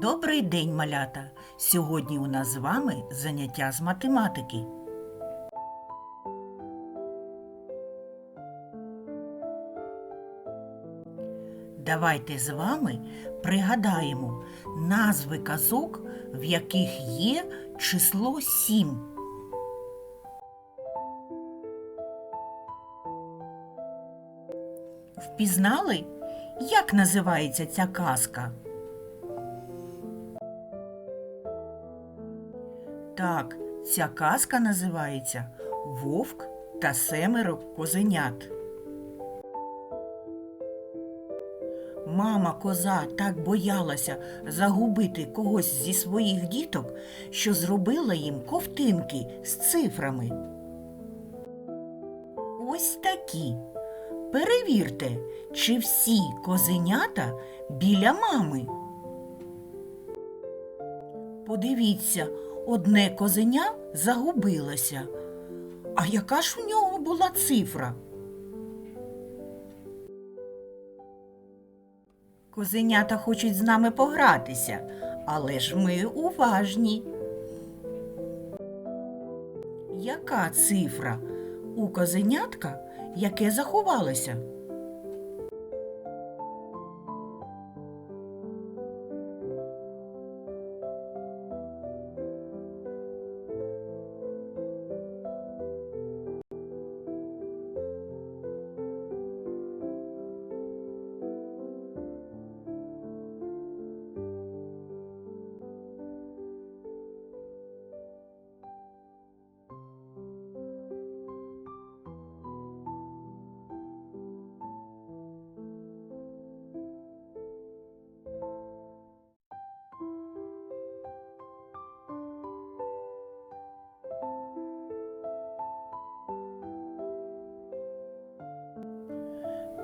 Добрий день, малята! Сьогодні у нас з вами заняття з математики. Давайте з вами пригадаємо назви казок, в яких є число 7. Впізнали, як називається ця казка? Ця казка називається Вовк та семеро козенят. Мама коза так боялася загубити когось зі своїх діток, що зробила їм ковтинки з цифрами. Ось такі. Перевірте, чи всі козенята біля мами. Подивіться, одне козеня загубилося. А яка ж у нього була цифра? Козенята хочуть з нами погратися, але ж ми уважні. Яка цифра у козенятка, яке заховалося?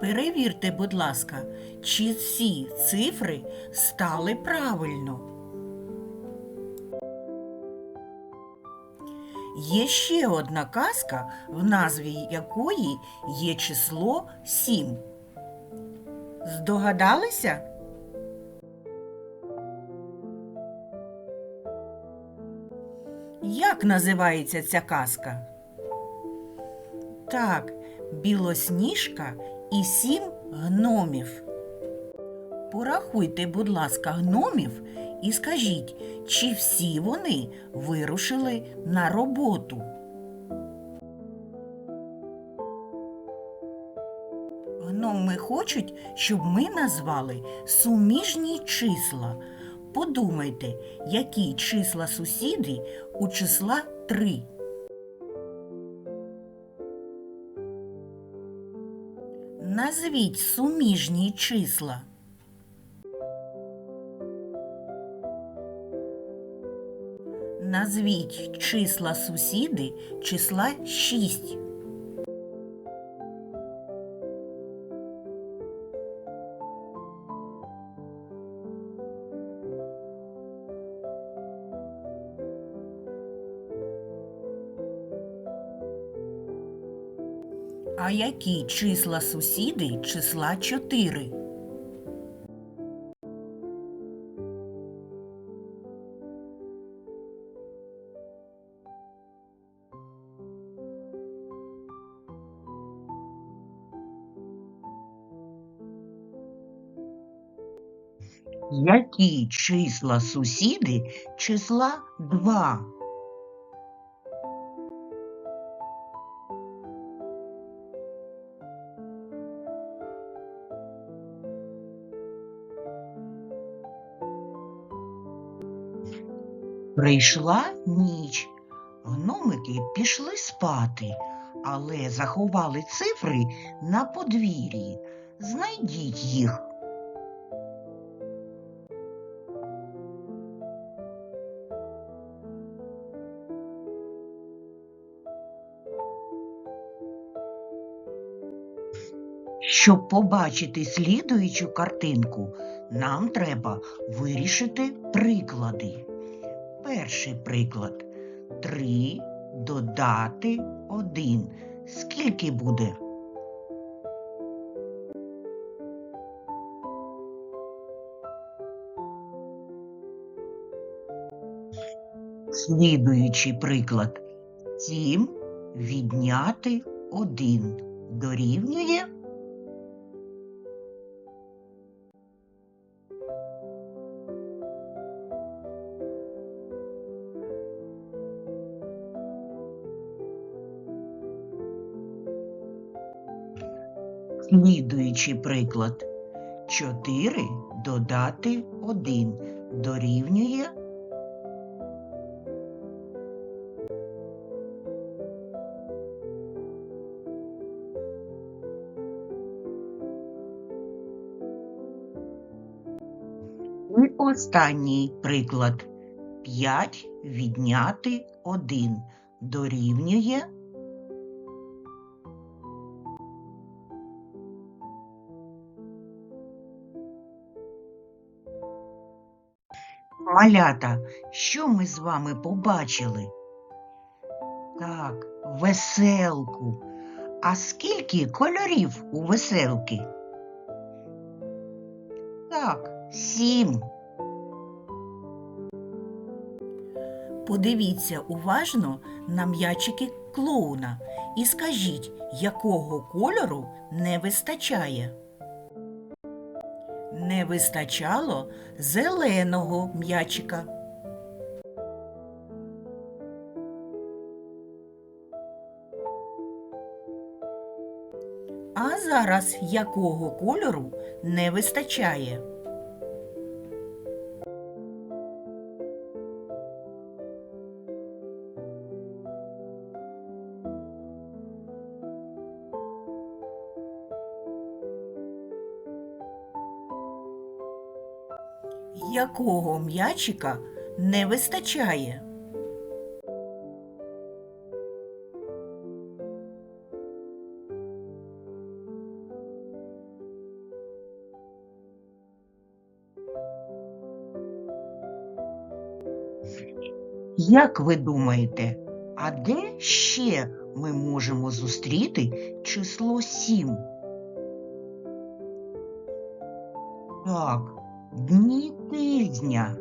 Перевірте, будь ласка, чи всі цифри стали правильно. Є ще одна казка, в назві якої є число 7. Здогадалися? Як називається ця казка? Так, білосніжка і сім гномів. Порахуйте, будь ласка, гномів і скажіть, чи всі вони вирушили на роботу. Гноми хочуть, щоб ми назвали суміжні числа. Подумайте, які числа сусіди у числа 3. Назвіть суміжні числа. Назвіть числа сусіди числа 6. Які числа сусіди числа 4? Які числа сусіди числа 2? Прийшла ніч. Гномики пішли спати, але заховали цифри на подвір'ї. Знайдіть їх. Щоб побачити слідуючу картинку, нам треба вирішити приклади перший приклад. Три додати один. Скільки буде? Слідуючий приклад. Сім відняти один дорівнює. Слідуючий приклад. 4 додати 1 дорівнює І останній приклад. 5 відняти 1 дорівнює Малята, що ми з вами побачили? Так, веселку. А скільки кольорів у веселки? Так, сім. Подивіться уважно на м'ячики клоуна і скажіть, якого кольору не вистачає. Не вистачало зеленого м'ячика. А зараз якого кольору не вистачає? Якого м'ячика не вистачає? Як ви думаєте, а де ще ми можемо зустріти число 7? Так, дні тижня.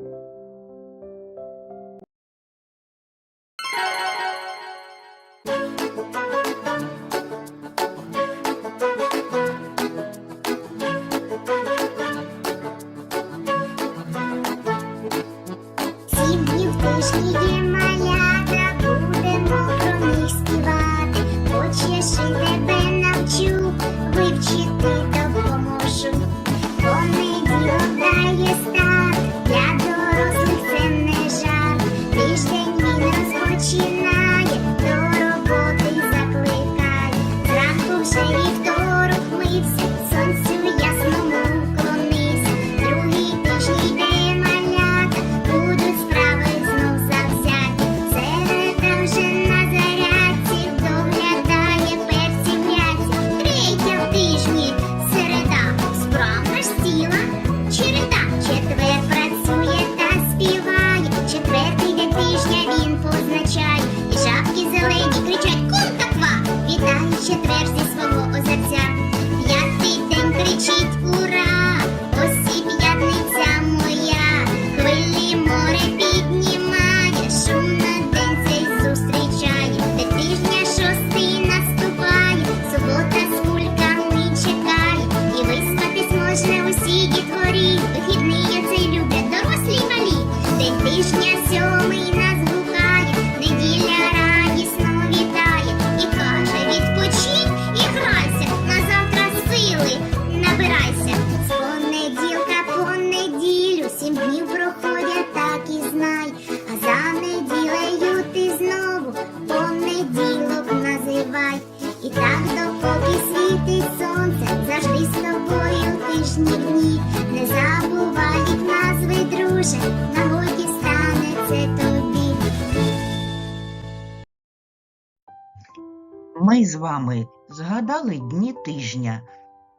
Ми з вами згадали дні тижня,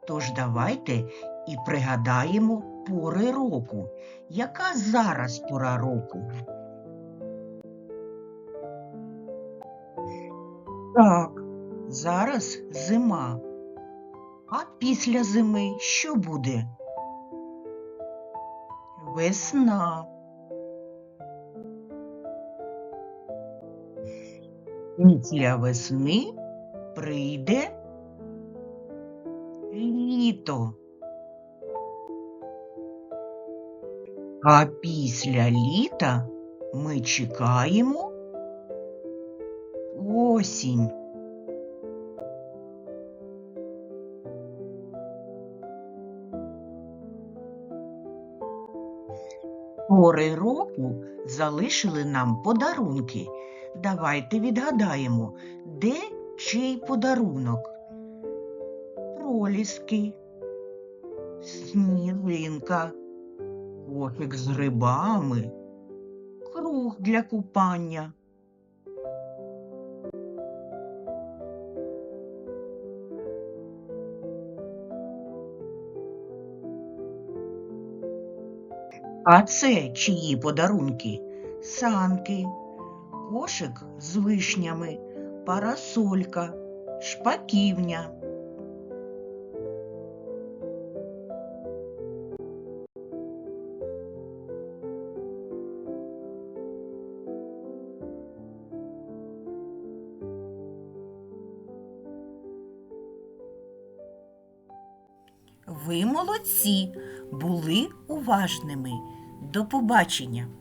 тож давайте і пригадаємо пори року. Яка зараз пора року? Так, зараз зима. А після зими що буде? Весна. Після весни прийде літо. А після літа ми чекаємо осінь. Пори року залишили нам подарунки. Давайте відгадаємо, де чий подарунок? Проліски, сніжинка, кошик з грибами, круг для купання. А це чиї подарунки? Санки, кошик з вишнями, парасолька, шпаківня. Ви молодці, були уважними. До побачення!